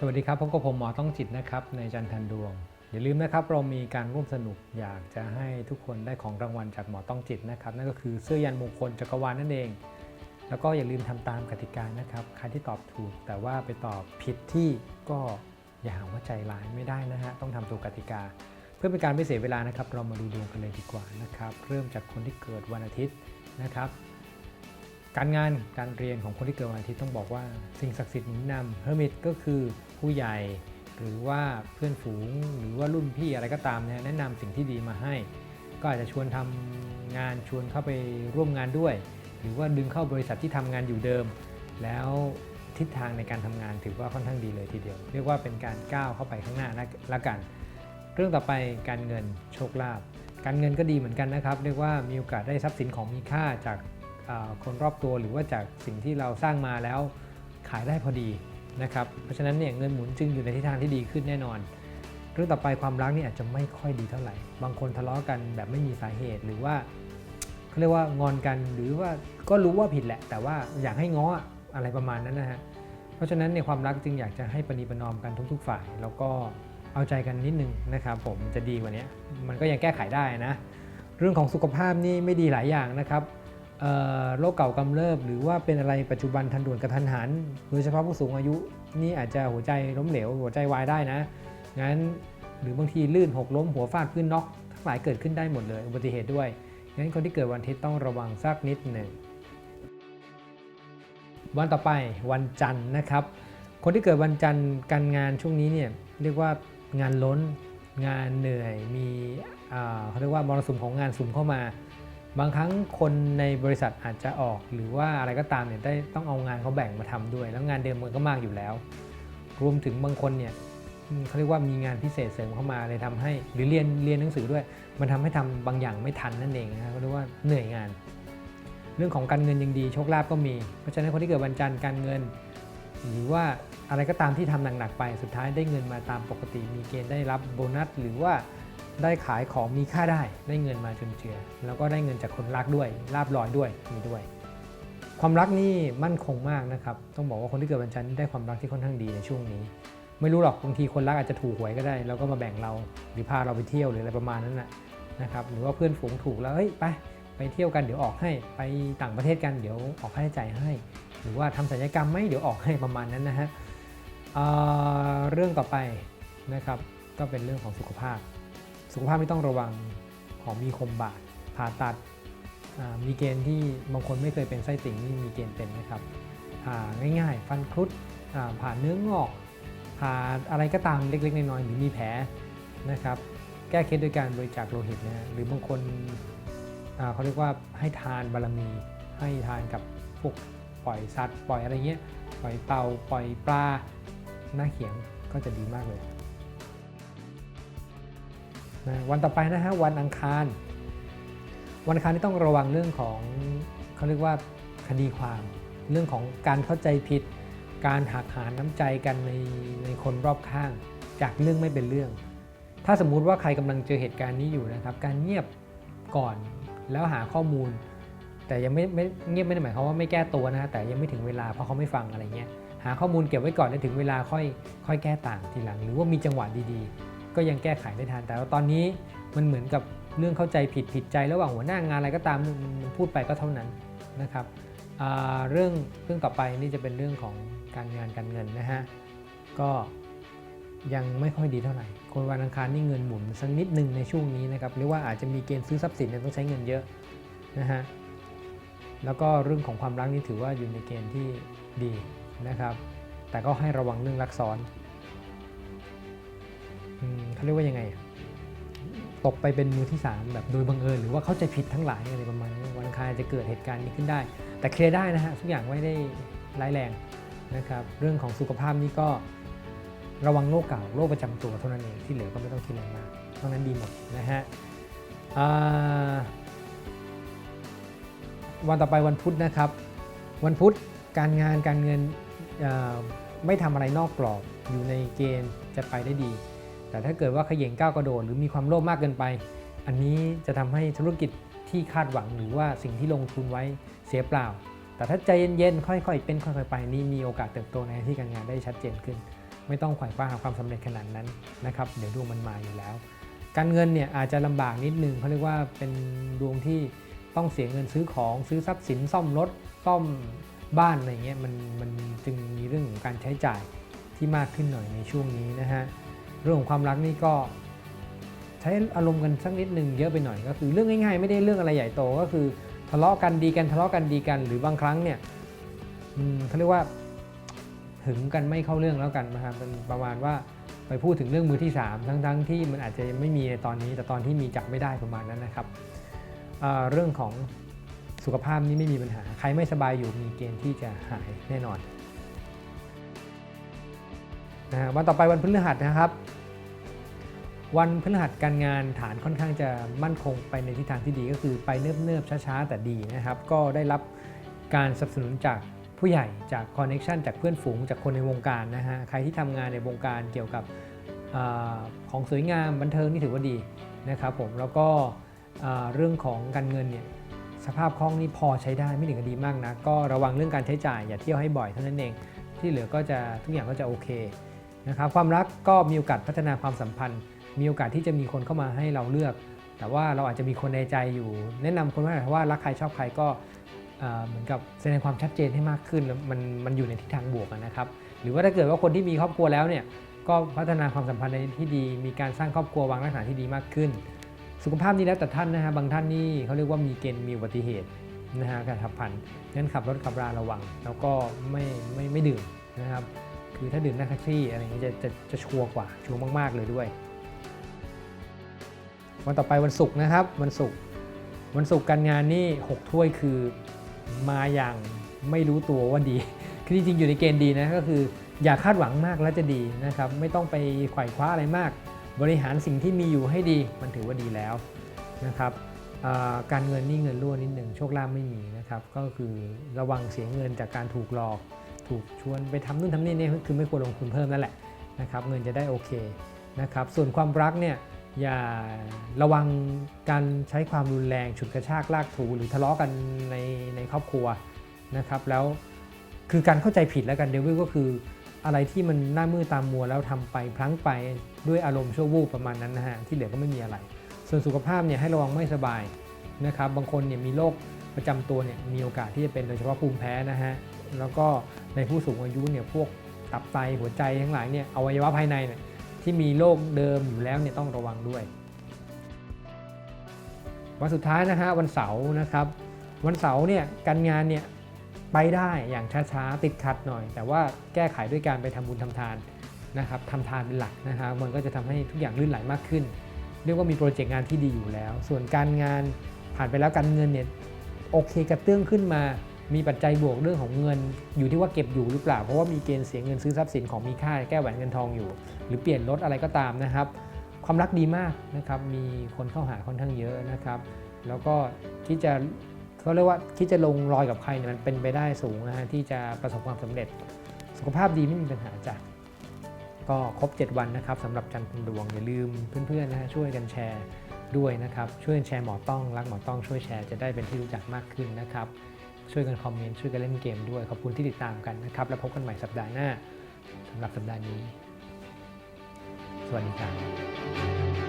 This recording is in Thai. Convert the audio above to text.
สวัสดีครับพบกับผมหมอต้องจิตนะครับในจันทันดวง อย่าลืมนะครับเรามีการร่วมสนุกอยากจะให้ทุกคนได้ของรางวัลจากหมอต้องจิตนะครับ นั่นก็คือเสื้อยันมงคลจักรวาลนั่นเอง แล้วก็อย่าลืมทำตามกติกานะครับใครที่ตอบถูก แต่ว่าไปตอบผิดที่ก็อย่าหาว่าใจร้ายไม่ได้นะฮะต้องทำตัวกติกา เพื่อเป็นการไม่เสียเวลานะครับ เรามาดูดวงกันเลยดีกว่านะครับ เริ่มจากคนที่เกิดวันอาทิตย์นะครับ การงานการเรียนของคนที่เกิดวันอาทิตย์ต้องบอกว่า สิ่งศักดิ์สิทธิ์หนุนนำเฮอร์มิตก็คือผู้ใหญ่ หรือว่าเพื่อนฝูง หรือว่ารุ่นพี่อะไรก็ตามเนี่ยแนะนำสิ่งที่ดีมาให้ ก็อาจจะชวนทำงานชวนเข้าไปร่วมงานด้วย หรือว่าดึงเข้าบริษัทที่ทำงานอยู่เดิม แล้วทิศทางในการทำงานถือว่าค่อนข้างดีเลยทีเดียว เรียกว่าเป็นการก้าวเข้าไปข้างหน้าละกัน เรื่องต่อไปการเงินโชคลาภการเงินก็ดีเหมือนกันนะครับ เรียกว่ามีโอกาสได้ทรัพย์สินของมีค่าจาก คนรอบตัวหรือว่าจากสิ่งที่เราสร้างมาแล้วขายได้พอดีนะครับเพราะฉะนั้นเนี่ยเงินหมุนจึงอยู่ในทิศทางที่ดีขึ้นแน่นอนเรื่องต่อไปความรักนี่อาจจะไม่ค่อยดีเท่าไหร่ บางคนทะเลาะกันแบบไม่มีสาเหตุหรือว่าเขาเรียกว่างอนกันหรือว่าก็รู้ว่าผิดแหละ แต่ว่าอยากให้ง้ออะไรประมาณนั้นนะฮะเพราะฉะนั้นในความรักจึงอยากจะให้ประนีประนอมกันทุก ๆ ฝ่าย แล้วก็เอาใจกันนิดนึงนะครับผมจะดีกว่านี้มันก็ยังแก้ไขได้นะ เรื่องของสุขภาพนี่ไม่ดีหลายอย่างนะครับ โรคเก่ากำเริบ หรือว่าเป็นอะไรปัจจุบันทันด่วนกระทันหัน โดยเฉพาะผู้สูงอายุนี่อาจจะหัวใจล้มเหลว หัวใจวายได้นะ งั้นหรือบางทีลื่นหกล้มหัวฟาดพื้นน็อกทั้งหลายเกิดขึ้นได้หมดเลยอุบัติเหตุด้วย งั้นคนที่เกิดวันอาทิตย์ต้องระวังสักนิดหนึ่งวันต่อไปวันจันทร์นะครับ คนที่เกิดวันจันทร์การงานช่วงนี้เนี่ยเรียกว่างานล้นงานเหนื่อยมีเขาเรียกว่ามรสุมของงานสุมเข้ามา บางครั้งคนในบริษัทอาจจะออกหรือว่าอะไรก็ตามเนี่ยได้ต้องเอางานเขาแบ่งมาทำด้วย แล้วงานเดิมมันก็มากอยู่แล้ว รวมถึงบางคนเนี่ยเขาเรียกว่ามีงานพิเศษเสริมเข้ามาเลยทำให้ หรือเรียนเรียนหนังสือด้วย มันทำให้ทำบางอย่างไม่ทันนั่นเองนะเขาเรียกว่าเหนื่อยงาน เรื่องของการเงินยังดีโชคลาภก็มี เพราะฉะนั้นคนที่เกิดวันจันทร์การเงิน หรือว่าอะไรก็ตามที่ทำหนักๆไปสุดท้ายได้เงินมาตามปกติ มีเกณฑ์ได้รับโบนัส หรือว่า ได้ขายของมีค่าได้ได้เงินมาจนเจือ แล้วก็ได้เงินจากคนรักด้วยลาบลอยด้วยมีด้วย ความรักนี่มั่นคงมากนะครับ ต้องบอกว่าคนที่เกิดวันจันทร์ได้ความรักที่ค่อนข้างดีในช่วงนี้ ไม่รู้หรอกบางทีคนรักอาจจะถูกหวยก็ได้ แล้วก็มาแบ่งเราหรือพาเราไปเที่ยวหรืออะไรประมาณนั้นนะนะครับหรือว่าเพื่อนฝูงถูกแล้วเฮ้ยไปไปเที่ยวกันเดี๋ยวออกให้ไปต่างประเทศกันเดี๋ยวออกค่าใช้จ่ายให้ หรือว่าทำศัลยกรรมไหมเดี๋ยวออกให้ประมาณนั้นนะฮะเเรื่องต่อไปนะครับก็เป็นเรื่องของสุขภาพ สุขภาพไม่ต้องระวังของมีคมบาดผ่าตัดมีเกณฑ์ที่บางคนไม่เคยเป็นไส้ติ่งนี่มีเกณฑ์เป็นนะครับผ่าง่ายๆ ฟันครุดผ่าเนื้องอกผ่าอะไรก็ตามเล็กๆน้อยๆหรือมีแผลนะครับ แก้เคล็ดโดยการบริจาคโลหิตนะหรือบางคนเขาเรียกว่าให้ทานบารมี ให้ทานกับพวกปล่อยสัตว์ ปล่อยอะไรเงี้ยปล่อยเต่าปล่อยปลาหน้าเขียงก็จะดีมากเลย นะวันต่อไปนะฮะวันอังคาร วันอังคารนี่ต้องระวังเรื่องของเขาเรียกว่าคดีความ เรื่องของการเข้าใจผิด การหักหานน้ำใจกันในในคนรอบข้าง จากเรื่องไม่เป็นเรื่อง ถ้าสมมุติว่าใครกำลังเจอเหตุการณ์นี้อยู่นะครับ การเงียบก่อนแล้วหาข้อมูล แต่ยังไม่ไม่เงียบไม่ได้หมายความว่าไม่แก้ตัวนะฮะแต่ยังไม่ถึงเวลาเพราะเขาไม่ฟังอะไรเงี้ยหาข้อมูลเก็บไว้ก่อนแล้วถึงเวลาค่อยค่อยแก้ต่างทีหลัง หรือว่ามีจังหวะดีๆ ก็ยังแก้ไขได้ทัน แต่ว่าตอนนี้มันเหมือนกับเรื่องเข้าใจผิดผิดใจ ระหว่างหัวหน้างานอะไรก็ตามมันพูดไปก็เท่านั้นนะครับเรื่องเรื่องต่อไปนี่จะเป็นเรื่องของการงานการเงินนะฮะก็ยังไม่ค่อยดีเท่าไหร่ คนวันอังคารนี่เงินหมุนสักนิดหนึ่งในช่วงนี้นะครับเรียกว่าอาจจะมีเกณฑ์ซื้อทรัพย์สินที่ต้องใช้เงินเยอะนะฮะแล้วก็เรื่องของความรักนี่ถือว่าอยู่ในเกณฑ์ที่ดีนะครับ แต่ก็ให้ระวังเรื่องรักซ้อน เขาเรียกว่ายังไงอะตกไปเป็นมือที่สามแบบโดยบังเอิญหรือว่าเข้าใจผิดทั้งหลายอะไรประมาณนี้วันคารจะเกิดเหตุการณ์นี้ขึ้นได้ แต่เคลียร์ได้นะฮะทุกอย่างไม่ได้ร้ายแรงนะครับ เรื่องของสุขภาพนี่ก็ระวังโรคเก่าโรคประจำตัวเท่านั้นเองที่เหลือก็ไม่ต้องคิดอะไรมากเท่านั้นดีหมดนะฮะวันต่อไปวันพุธนะครับ วันพุธการงานการเงินไม่ทำอะไรนอกกรอบอยู่ในเกณฑ์จะไปได้ดี แต่ถ้าเกิดว่าเขย่งก้าวกระโดดหรือมีความโลภมากเกินไป อันนี้จะทำให้ธุรกิจที่คาดหวังหรือว่าสิ่งที่ลงทุนไว้เสียเปล่า แต่ถ้าใจเย็นๆค่อยๆ เป็นค่อยๆไปนี่มีโอกาสเติบโตในที่การงานได้ชัดเจนขึ้น ไม่ต้องขวายคว้าหาความสำเร็จขนาดนั้นนะครับ เดี๋ยวดวงมันมาอยู่แล้ว การเงินเนี่ยอาจจะลำบากนิดนึงเขาเรียกว่าเป็นดวงที่ต้องเสียเงินซื้อของซื้อทรัพย์สินซ่อมรถซ่อมบ้านอะไรเงี้ยมันมันจึงมีเรื่องของการใช้จ่ายที่มากขึ้นหน่อยในช่วงนี้นะฮะ เรื่องของความรักนี่ก็ใช้อารมณ์กันสักนิดนึงเยอะไปหน่อยก็คือเรื่องง่ายๆ ไม่ได้เรื่องอะไรใหญ่โตก็คือ ทะเลาะกันดีกันทะเลาะกันดีกัน หรือบางครั้งเนี่ยเขาเรียกว่าหึงกันไม่เข้าเรื่องแล้วกันนะครับเป็นประมาณว่าไปพูดถึงเรื่องมือที่ 3 ทั้งๆทที่มันอาจจะไม่มีในตอนนี้ แต่ตอนที่มีจับไม่ได้ประมาณนั้นนะครับเเรื่องของสุขภาพนี้ไม่มีปัญหา ใครไม่สบายอยู่มีเกณฑ์ที่จะหายแน่นอน นะวันต่อไปวันพฤหัสนะครับ วันพฤหัสการงานฐานค่อนข้างจะมั่นคงไปในทิศทางที่ดีก็คือไปเนิบๆช้าๆแต่ดีนะครับ ก็ได้รับการสนับสนุนจากผู้ใหญ่จากคอนเน็ชันจากเพื่อนฝูงจากคนในวงการนะฮะใครที่ทำงานในวงการเกี่ยวกับอของสวยงามบันเทิงนี่ถือว่าดีนะครับผมแล้วก็เรื่องของการเงินเนี่ยสภาพคล่องนี่พอใช้ได้ไม่ถึงกับดีมากนะก็ระวังเรื่องการใช้จ่ายอย่าเที่ยวให้บ่อยเท่านั้นเอง ที่เหลือก็จะทุกอย่างก็จะโอเค นะครับความรักก็มีโอกาสพัฒนาความสัมพันธ์ มีโอกาสที่จะมีคนเข้ามาให้เราเลือก แต่ว่าเราอาจจะมีคนในใจอยู่ แนะนำคนว่าว่ารักใครชอบใครก็เหมือนกับแสดงความชัดเจนให้มากขึ้นมันมันอยู่ในทิศทางบวกนะครับ หรือว่าถ้าเกิดว่าคนที่มีครอบครัวแล้วเนี่ยก็พัฒนาความสัมพันธ์ในที่ดี มีการสร้างครอบครัววางรากฐานที่ดีมากขึ้น สุขภาพนี้แล้วแต่ท่านนะฮะบางท่านนี่เขาเรียกว่ามีเกณฑ์มีอุบัติเหตุนะฮะการขับพันงั้นขับรถขับราระวัง แล้วก็ไม่ไม่ไม่ดื่มนะครับ คือถ้าดื่มนั่งแท็กซี่อะไรเงี้ยจะจะจะชัวร์กว่าชัวร์มาก ๆ เลยด้วย วันต่อไปวันศุกร์นะครับ วันศุกร์วันศุกร์การงานนี่ 6 ถ้วยคือมาอย่างไม่รู้ตัวว่าดี คือจริงๆอยู่ในเกณฑ์ดีนะก็คืออย่าคาดหวังมากแล้วจะดีนะครับ ไม่ต้องไปไขว่คว้าอะไรมาก บริหารสิ่งที่มีอยู่ให้ดีมันถือว่าดีแล้วนะครับการเงินนี่เงินรั่วนิดหนึ่งโชคลาภไม่มีนะครับ ก็คือระวังเสียเงินจากการถูกหลอก ถูกชวนไปทำนู่นทำนี่เนี่ยคือไม่ควรลงทุนเพิ่มนั่นแหละนะครับเงินจะได้โอเคนะครับส่วนความรักเนี่ยอย่าระวังการใช้ความรุนแรงฉุดกระชากลากถูหรือทะเลาะกันในในครอบครัวนะครับแล้วคือการเข้าใจผิดแล้วกันเดวิลก็คืออะไรที่มันหน้ามือตามมัวแล้วทำไปพลั้งไปด้วยอารมณ์ชั่ววูบประมาณนั้นนะฮะที่เหลือก็ไม่มีอะไร ส่วนสุขภาพเนี่ยให้ระวังไม่สบายนะครับบางคนเนี่ยมีโรคประจำตัวเนี่ยมีโอกาสที่จะเป็นโดยเฉพาะภูมิแพ้นะฮะ แล้วก็ในผู้สูงอายุเนี่ยพวกตับไตหัวใจทั้งหลายเนี่ยอวัยวะภายในเนี่ยที่มีโรคเดิมอยู่แล้วเนี่ยต้องระวังด้วย วันสุดท้ายนะฮะวันเสาร์นะครับ วันเสาร์เนี่ยการงานเนี่ยไปได้อย่างช้าๆติดขัดหน่อย แต่ว่าแก้ไขด้วยการไปทำบุญทำทานนะครับทำทานเป็นหลักนะฮะมันก็จะทำให้ทุกอย่างลื่นไหลมากขึ้น เรียกว่ามีโปรเจกต์งานที่ดีอยู่แล้ว ส่วนการงานผ่านไปแล้วการเงินเนี่ยโอเคกระเตื้องขึ้นมา มีปัจจัยบวกเรื่องของเงินอยู่ที่ว่าเก็บอยู่หรือเปล่า เพราะว่ามีเกณฑ์เสียเงินซื้อทรัพย์สินของมีค่าแก้แหวนเงินทองอยู่ หรือเปลี่ยนรถอะไรก็ตามนะครับ ความรักดีมากนะครับมีคนเข้าหาค่อนข้างเยอะนะครับ แล้วก็คิดจะเขาเรียกว่าคิดจะลงรอยกับใครเนี่ยมันเป็นไปได้สูงนะฮะที่จะประสบความสำเร็จ สุขภาพดีไม่มีปัญหาจ้ะก็ครบ 7 วันนะครับสำหรับจันทร์ดวงอย่าลืมเพื่อนๆนะฮะช่วยกันแชร์ด้วยนะครับช่วยกันแชร์หมอต้องรักหมอต้องช่วยแชร์จะได้เป็นที่รู้จักมากขึ้นนะครับ ช่วยกันคอมเมนต์ช่วยกันเล่นเกมด้วย ขอบคุณที่ติดตามกันนะครับ แล้วพบกันใหม่สัปดาห์หน้าสำหรับสัปดาห์นี้ สวัสดีครับ